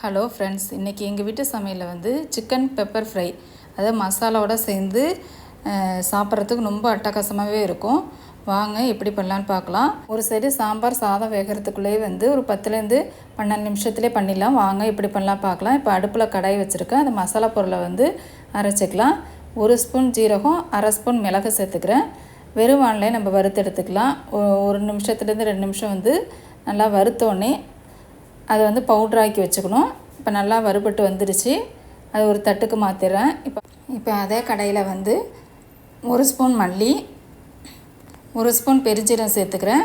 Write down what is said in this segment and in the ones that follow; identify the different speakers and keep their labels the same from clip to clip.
Speaker 1: Hello friends இன்றைக்கி எங்கள் வீட்டு சமையலில் வந்து சிக்கன் பெப்பர் ஃப்ரை அதாவது மசாலாவோட சேர்ந்து சாப்பிட்றதுக்கு ரொம்ப அட்டகாசமாகவே இருக்கும். வாங்க எப்படி பண்ணலான்னு பார்க்கலாம். ஒரு சைடு சாம்பார் சாதம் வேகிறதுக்குள்ளேயே வந்து ஒரு பத்துலேருந்து பன்னெண்டு நிமிஷத்துலேயே பண்ணிடலாம். வாங்க எப்படி பண்ணலாம் பார்க்கலாம். இப்போ அடுப்பில் கடாய் வச்சுருக்கேன். அந்த மசாலா பொருளை வந்து அரைச்சிக்கலாம். ஒரு ஸ்பூன் ஜீரகம் அரை ஸ்பூன் மிளகு சேர்த்துக்கிறேன். வெறும் வானிலையே நம்ம வறுத்து எடுத்துக்கலாம். ஒரு நிமிஷத்துலேருந்து ரெண்டு நிமிஷம் வந்து நல்லா வறுத்தோடனே அதை வந்து பவுட்ராக்கி வச்சுக்கணும். இப்போ நல்லா வறுபட்டு வந்துடுச்சு. அது ஒரு தட்டுக்கு மாற்றிடுறேன் இப்போ இப்போ அதே கடையில் வந்து ஒரு ஸ்பூன் மல்லி ஒரு ஸ்பூன் பெருஞ்சீரகம் சேர்த்துக்கிறேன்.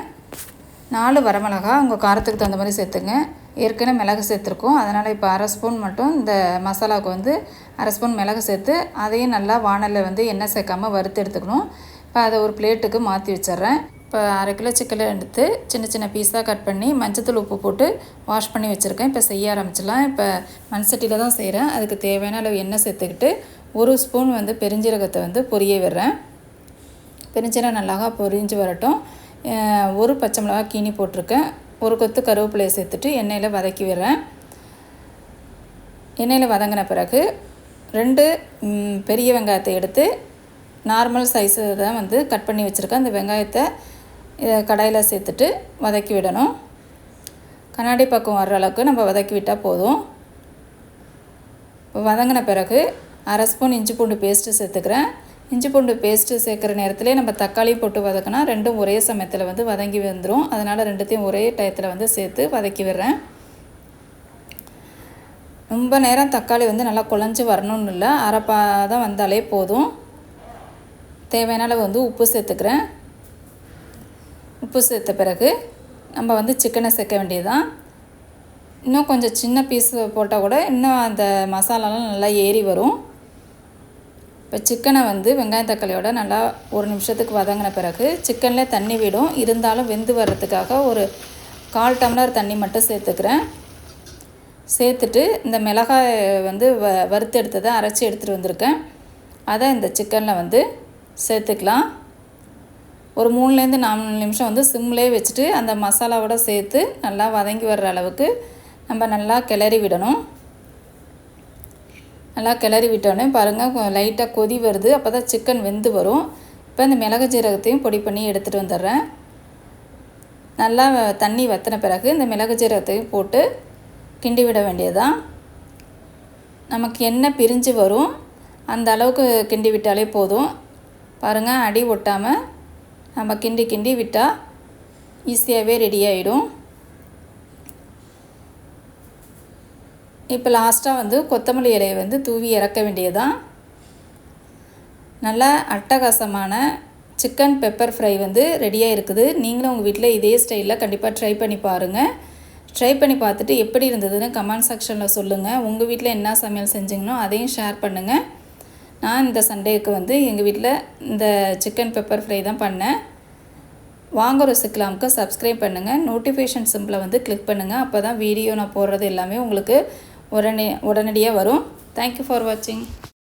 Speaker 1: நாலு வரமிளகா உங்கள் காரத்துக்கு தகுந்த மாதிரி சேர்த்துங்க. ஏற்கனவே மிளகு சேர்த்துருக்கோம். அதனால் இப்போ அரை ஸ்பூன் மட்டும் இந்த மசாலாவுக்கு வந்து அரை ஸ்பூன் மிளகு சேர்த்து அதையும் நல்லா வானலில் வந்து எண்ணெய் சேர்க்காமல் வறுத்து எடுத்துக்கணும். இப்போ அதை ஒரு பிளேட்டுக்கு மாற்றி வச்சிட்றேன். இப்போ அரை கிலோ சிக்கலை எடுத்து சின்ன சின்ன பீஸாக கட் பண்ணி மஞ்சத்தூள் உப்பு போட்டு வாஷ் பண்ணி வச்சுருக்கேன். இப்போ செய்ய ஆரம்பிச்சிடலாம். இப்போ மண் சட்டியில் தான் செய்கிறேன் அதுக்கு தேவையான அளவு எண்ணெய் சேர்த்துக்கிட்டு ஒரு ஸ்பூன் வந்து பெருஞ்சீரகத்தை வந்து பொரிய விடுறேன். பெருஞ்சீரகம் நல்லா பொரிஞ்சு வரட்டும். ஒரு பச்சை மிளகா கீனி போட்டிருக்கேன். ஒரு கொத்து கருவேப்பிலையை சேர்த்துட்டு எண்ணெயில் வதக்கி விடுறேன். எண்ணெயில் வதங்கின பிறகு ரெண்டு பெரிய வெங்காயத்தை எடுத்து நார்மல் சைஸு தான் வந்து கட் பண்ணி வச்சுருக்கேன். அந்த வெங்காயத்தை கடாயில் சேர்த்துட்டு வதக்கி விடணும். கண்ணாடி பக்கம் வர்ற அளவுக்கு நம்ம வதக்கி விட்டால் போதும். இப்போ வதங்கின பிறகு அரை ஸ்பூன் இஞ்சி பூண்டு பேஸ்ட்டு சேர்த்துக்கிறேன். இஞ்சி பூண்டு பேஸ்ட்டு சேர்க்குற நேரத்துலேயே நம்ம தக்காளி போட்டு வதக்கினா ரெண்டும் ஒரே சமயத்தில் வந்து வதங்கி வந்துடும் அதனால் ரெண்டுத்தையும் ஒரே டயத்தில் வந்து சேர்த்து வதக்கி விடுறேன். ரொம்ப நேரம் தக்காளி வந்து நல்லா குழஞ்சி வரணும்னு இல்லை அரைப்பா தான் வந்தாலே போதும். தேவையான அளவு வந்து உப்பு சேர்த்துக்கிறேன். உப்பு சேர்த்த பிறகு நம்ம வந்து சிக்கனை சேர்க்க வேண்டியதுதான். இன்னும் கொஞ்சம் சின்ன பீஸ் போட்டால் கூட இன்னும் அந்த மசாலாலாம் நல்லா ஏறி வரும். இப்போ சிக்கனை வந்து வெங்காயம் தக்காளியோட நல்லா ஒரு நிமிஷத்துக்கு வதங்கின பிறகு சிக்கனில் தண்ணி விடும். இருந்தாலும் வெந்து வர்றதுக்காக ஒரு கால் டம்ளர் தண்ணி மட்டும் சேர்த்துக்கிறேன். சேர்த்துட்டு இந்த மிளகாய் வந்து வ வறுத்து எடுத்ததை அரைச்சி எடுத்துகிட்டு வந்திருக்கேன். அதை இந்த சிக்கனில் வந்து சேர்த்துக்கலாம். ஒரு மூணுலேருந்து நாலு நிமிஷம் வந்து சிம்லேயே வச்சுட்டு அந்த மசாலாவோட சேர்த்து நல்லா வதங்கி வர்ற அளவுக்கு நம்ம நல்லா கிளறி விடணும். நல்லா கிளறி விட்டோன்னே பாருங்கள் லைட்டாக கொதி வருது. அப்போ தான் சிக்கன் வெந்து வரும். இப்போ இந்த மிளகு ஜீரகத்தையும் பொடி பண்ணி எடுத்துகிட்டு வந்துடுறேன். நல்லா தண்ணி வற்றின பிறகு இந்த மிளகு ஜீரகத்தையும் போட்டு கிண்டி விட வேண்டியதுதான். நமக்கு என்ன பிரிஞ்சு வரும். அந்த அளவுக்கு கிண்டி விட்டாலே போதும். பாருங்கள் அடி ஒட்டாமல் நம்ம கிண்டி கிண்டி விட்டால் ஈஸியாகவே ரெடி ஆகிடும் இப்போ லாஸ்ட்டாக வந்து கொத்தமல்லி இலையை வந்து தூவி இறக்க வேண்டியதுதான். நல்ல அட்டகாசமான சிக்கன் பெப்பர் ஃப்ரை வந்து ரெடியாக இருக்குது. நீங்களும் உங்கள் வீட்டில் இதே ஸ்டைலில் கண்டிப்பாக ட்ரை பண்ணி பாருங்கள் ட்ரை பண்ணி பார்த்துட்டு எப்படி இருந்ததுன்னு கமெண்ட் செக்ஷனில் சொல்லுங்கள் உங்கள் வீட்டில் என்ன சமையல் செஞ்சிங்கனோ அதையும் ஷேர் பண்ணுங்கள் நான் இந்த சண்டேக்கு வந்து எங்கள் வீட்டில் இந்த சிக்கன் பெப்பர் ஃப்ரை தான் பண்ணேன். வாங்க ருசிக்கலாமுக்கு சப்ஸ்கிரைப் பண்ணுங்கள் நோட்டிஃபிகேஷன் சிம்பிளை வந்து கிளிக் பண்ணுங்கள் அப்போ தான் வீடியோ நான் போடுறது எல்லாமே உங்களுக்கு உடனே உடனடியாக வரும். தேங்க்யூ ஃபார் வாட்சிங்